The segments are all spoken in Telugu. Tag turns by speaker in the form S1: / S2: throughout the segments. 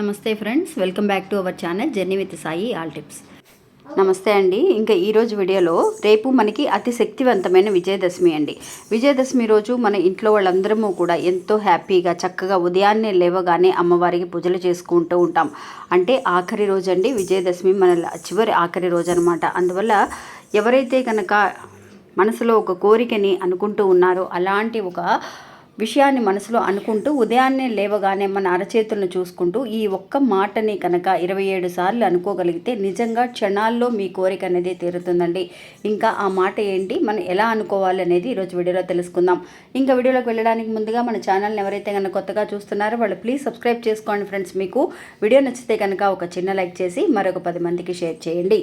S1: నమస్తే friends welcome back to our channel journey with Sai all tips. నమస్తే అండి ఇంకా ఈరోజు వీడియోలో రేపు మనకి అతి శక్తివంతమైన విజయదశమి అండి. విజయదశమి రోజు మన ఇంట్లో వాళ్ళందరము కూడా ఎంతో హ్యాపీగా చక్కగా ఉదయాన్నే లేవగానే అమ్మవారికి పూజలు చేసుకుంటూ ఉంటాం. అంటే ఆఖరి రోజు అండి విజయదశమి మన చివరి ఆఖరి రోజు అనమాట అందువల్ల ఎవరైతే కనుక మనసులో ఒక కోరికని అనుకుంటూ ఉన్నారో అలాంటి ఒక విషయాన్ని మనసులో అనుకుంటూ ఉదయాన్నే లేవగానే మన అరచేతులను చూసుకుంటూ ఈ ఒక్క మాటని కనుక ఇరవై ఏడు సార్లు అనుకోగలిగితే నిజంగా క్షణాల్లో మీ కోరిక అనేది తీరుతుందండి. ఇంకా ఆ మాట ఏంటి? మనం ఎలా అనుకోవాలి అనేది ఈరోజు వీడియోలో తెలుసుకుందాం. ఇంకా వీడియోలోకి వెళ్ళడానికి ముందుగా మన ఛానల్ని ఎవరైతే కనుక కొత్తగా చూస్తున్నారో వాళ్ళు ప్లీజ్ సబ్స్క్రైబ్ చేసుకోండి ఫ్రెండ్స్. మీకు వీడియో నచ్చితే కనుక ఒక చిన్న లైక్ చేసి మరొక పది మందికి షేర్ చేయండి.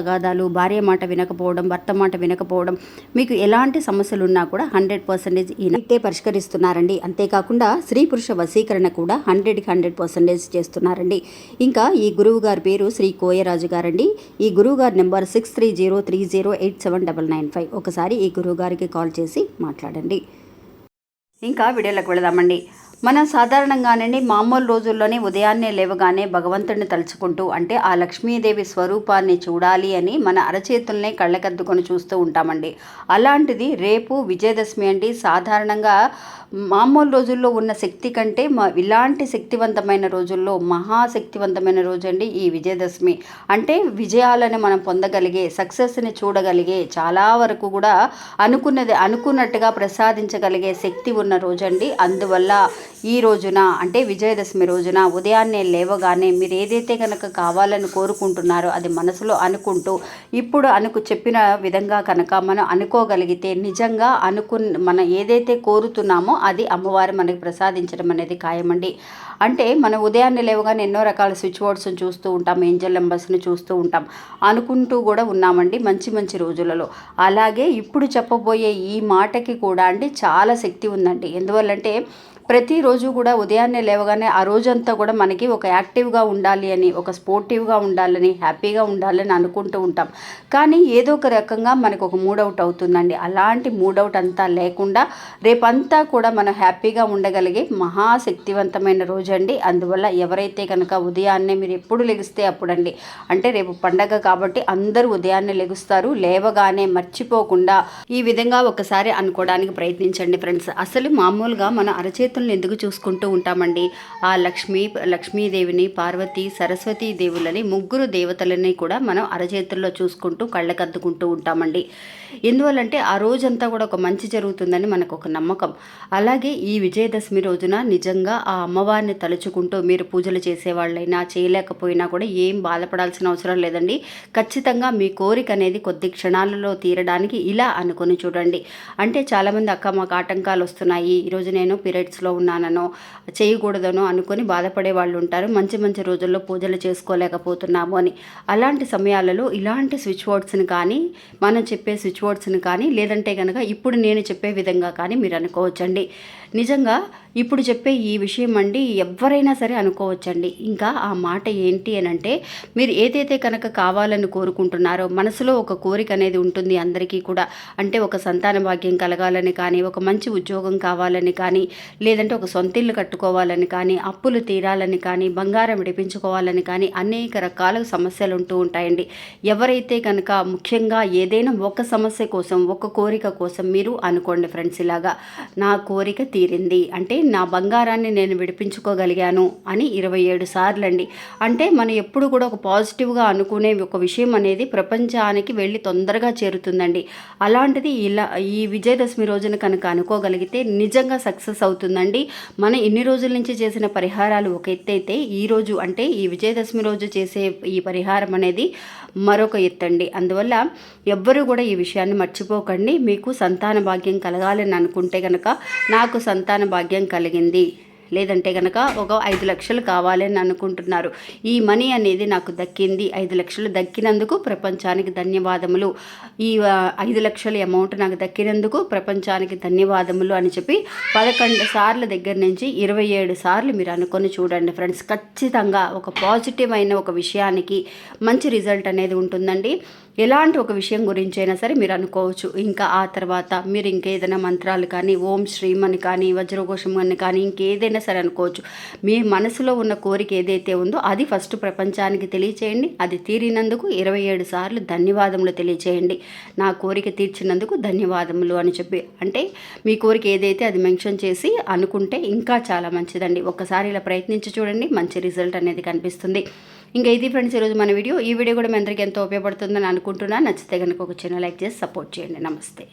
S1: తగాదాలు భార్య మాట వినకపోవడం భర్త మాట వినకపోవడం మీకు ఎలాంటి సమస్యలు ఉన్నా కూడా హండ్రెడ్ పర్సెంటేజ్ ఈయనైతే పరిష్కరిస్తున్నారండి. అంతేకాకుండా స్త్రీ పురుష వశీకరణ కూడా హండ్రెడ్కి హండ్రెడ్ పర్సెంటేజ్ చేస్తున్నారండి. ఇంకా ఈ గురువు గారి పేరు శ్రీ కోయరాజు గారండి. ఈ గురువు గారి number six three zero three zero eight seven double nine five. ఒకసారి ఈ గురువు గారికి కాల్ చేసి మాట్లాడండి. ఇంకా వీడియోలోకి వెళదామండి. మనం సాధారణంగానండి మామూలు రోజుల్లోనే ఉదయాన్నే లేవగానే భగవంతుడిని తలుచుకుంటూ అంటే ఆ లక్ష్మీదేవి స్వరూపాన్ని చూడాలి అని మన అరచేతుల్నే కళ్ళకద్దుకొని చూస్తూ ఉంటామండి. అలాంటిది రేపు విజయదశమి అండి. సాధారణంగా మామూలు రోజుల్లో ఉన్న శక్తి కంటే మా ఇలాంటి శక్తివంతమైన రోజుల్లో మహాశక్తివంతమైన రోజు అండి ఈ విజయదశమి. అంటే విజయాలను మనం పొందగలిగే సక్సెస్ని చూడగలిగే చాలా వరకు కూడా అనుకున్నది అనుకున్నట్టుగా ప్రసాదించగలిగే శక్తి ఉన్న రోజండి. అందువల్ల ఈ రోజున అంటే విజయదశమి రోజున ఉదయాన్నే లేవగానే మీరు ఏదైతే కనుక కావాలని కోరుకుంటున్నారో అది మనసులో అనుకుంటూ ఇప్పుడు అనుకు చెప్పిన విధంగా కనుక మనం అనుకోగలిగితే నిజంగా అనుకు మనం ఏదైతే కోరుతున్నామో అది అమ్మవారు మనకి ప్రసాదించడం అనేది ఖాయమండి. అంటే మనం ఉదయాన్నే లేవగానే ఎన్నో రకాల స్విచ్ బోర్డ్స్ని చూస్తూ ఉంటాం ఏంజల్ నెంబర్స్ని చూస్తూ ఉంటాం అనుకుంటూ కూడా ఉన్నామండి మంచి మంచి రోజులలో. అలాగే ఇప్పుడు చెప్పబోయే ఈ మాటకి కూడా అండి చాలా శక్తి ఉందండి. ఎందువల్లంటే ప్రతిరోజు కూడా ఉదయాన్నే లేవగానే ఆ రోజంతా కూడా మనకి ఒక యాక్టివ్గా ఉండాలి అని ఒక స్పోర్టివ్గా ఉండాలని హ్యాపీగా ఉండాలని అనుకుంటూ ఉంటాం. కానీ ఏదో ఒక రకంగా మనకు ఒక మూడౌట్ అవుతుందండి. అలాంటి మూడౌట్ అంతా లేకుండా రేపంతా కూడా మనం హ్యాపీగా ఉండగలిగే మహాశక్తివంతమైన రోజు అండి అందువల్ల ఎవరైతే కనుక ఉదయాన్నే మీరు ఎప్పుడు లెగిస్తే అప్పుడండి. అంటే రేపు పండగ కాబట్టి అందరూ ఉదయాన్నే లెగుస్తారు. లేవగానే మర్చిపోకుండా ఈ విధంగా ఒకసారి అనుకోవడానికి ప్రయత్నించండి ఫ్రెండ్స్. అసలు మామూలుగా మన అరచేతులను ఎందుకు చూసుకుంటూ ఉంటామండి? ఆ లక్ష్మీ లక్ష్మీదేవిని పార్వతి సరస్వతీ దేవులని ముగ్గురు దేవతలని కూడా మనం అరచేతుల్లో చూసుకుంటూ కళ్ళకద్దుకుంటూ ఉంటామండి. ఎందువల్లంటే ఆ రోజంతా కూడా ఒక మంచి జరుగుతుందని మనకు ఒక నమ్మకం. అలాగే ఈ విజయదశమి రోజున నిజంగా ఆ అమ్మవారిని తలుచుకుంటూ మీరు పూజలు చేసేవాళ్ళైనా చేయలేకపోయినా కూడా ఏం బాధపడాల్సిన అవసరం లేదండి. ఖచ్చితంగా మీ కోరిక అనేది కొద్ది క్షణాలలో తీరడానికి ఇలా అనుకొని చూడండి. అంటే చాలామంది అక్క మాకు ఆటంకాలు వస్తున్నాయి. ఈరోజు నేను పీరియడ్స్లో ఉన్నానో చేయకూడదనో అనుకొని బాధపడే వాళ్ళు ఉంటారు. మంచి మంచి రోజుల్లో పూజలు చేసుకోలేకపోతున్నాము అని. అలాంటి సమయాలలో ఇలాంటి స్విచ్ బోర్డ్స్ని కానీ మనం చెప్పే స్విచ్ బోర్డ్స్ని కానీ లేదంటే కనుక ఇప్పుడు నేను చెప్పే విధంగా కానీ మీరు అనుకోవచ్చండి. నిజంగా ఇప్పుడు చెప్పే ఈ విషయం అండి ఎవరైనా సరే అనుకోవచ్చండి. ఇంకా ఆ మాట ఏంటి అని అంటే మీరు ఏదైతే కనుక కావాలని కోరుకుంటున్నారో మనసులో ఒక కోరిక అనేది ఉంటుంది అందరికీ కూడా. అంటే ఒక సంతాన భాగ్యం కలగాలని కానీ ఒక మంచి ఉద్యోగం కావాలని కానీ లేదంటే ఒక సొంత ఇల్లు కట్టుకోవాలని కానీ అప్పులు తీరాలని కానీ బంగారం విడిపించుకోవాలని కానీ అనేక రకాల సమస్యలు ఉంటూ ఉంటాయండి. ఎవరైతే కనుక ముఖ్యంగా ఏదైనా ఒక సమస్య కోసం ఒక కోరిక కోసం మీరు అనుకోండి ఫ్రెండ్స్ ఇలాగా నా కోరిక తీరింది అంటే నా బంగారాన్ని నేను విడిపించుకోగలిగాను అని ఇరవై ఏడు సార్లు అండి అంటే మనం ఎప్పుడు కూడా ఒక పాజిటివ్గా అనుకునే ఒక విషయం అనేది ప్రపంచానికి వెళ్ళి తొందరగా చేరుతుందండి. అలాంటిది ఇలా ఈ విజయదశమి రోజున కనుక అనుకోగలిగితే నిజంగా సక్సెస్ అవుతుందండి మనం ఇన్ని రోజుల నుంచి చేసిన పరిహారాలు ఒక ఎత్తు అయితే ఈరోజు అంటే ఈ విజయదశమి రోజు చేసే ఈ పరిహారం అనేది మరొక ఎత్తండి. అందువల్ల ఎవ్వరూ కూడా ఈ విషయాన్ని మర్చిపోకండి. మీకు సంతాన భాగ్యం కలగాలని అనుకుంటే కనుక నాకు సంతాన భాగ్యం కలిగింది. లేదంటే కనుక ఒక ఐదు లక్షలు కావాలి అని అనుకుంటున్నారు. ఈ మనీ అనేది నాకు దక్కింది. ఐదు లక్షలు దక్కినందుకు ప్రపంచానికి ధన్యవాదములు. ఈ ఐదు లక్షల అమౌంట్ నాకు దక్కినందుకు ప్రపంచానికి ధన్యవాదములు అని చెప్పి పదకొండు సార్ల దగ్గర నుంచి ఇరవై ఏడు సార్లు మీరు అనుకొని చూడండి ఫ్రెండ్స్. ఖచ్చితంగా ఒక పాజిటివ్ అయిన ఒక విషయానికి మంచి రిజల్ట్ అనేది ఉంటుందండి. ఎలాంటి ఒక విషయం గురించి అయినా సరే మీరు అనుకోవచ్చు. ఇంకా ఆ తర్వాత మీరు ఇంకేదైనా మంత్రాలు కానీ ఓం శ్రీం అని కానీ వజ్రఘోషం అని కానీ ఇంకేదైనా సరే అనుకోవచ్చు. మీ మనసులో ఉన్న కోరిక ఏదైతే ఉందో అది ఫస్ట్ ప్రపంచానికి తెలియచేయండి. అది తీరినందుకు ఇరవై ఏడు సార్లు ధన్యవాదములు తెలియచేయండి. నా కోరిక తీర్చినందుకు ధన్యవాదములు అని చెప్పి. అంటే మీ కోరిక ఏదైతే అది మెన్షన్ చేసి అనుకుంటే ఇంకా చాలా మంచిదండి. ఒకసారి ఇలా ప్రయత్నించి చూడండి మంచి రిజల్ట్ అనేది కనిపిస్తుంది. ఇంకా ఇది ఫ్రెండ్స్ ఈరోజు మన వీడియో. ఈ వీడియో కూడా మీ అందరికీ ఎంతో ఉపయోగపడుతుందని అనుకుంటున్నాను. నచ్చితే కనుక ఒక చిన్న లైక్ చేసి సపోర్ట్ చేయండి. నమస్తే.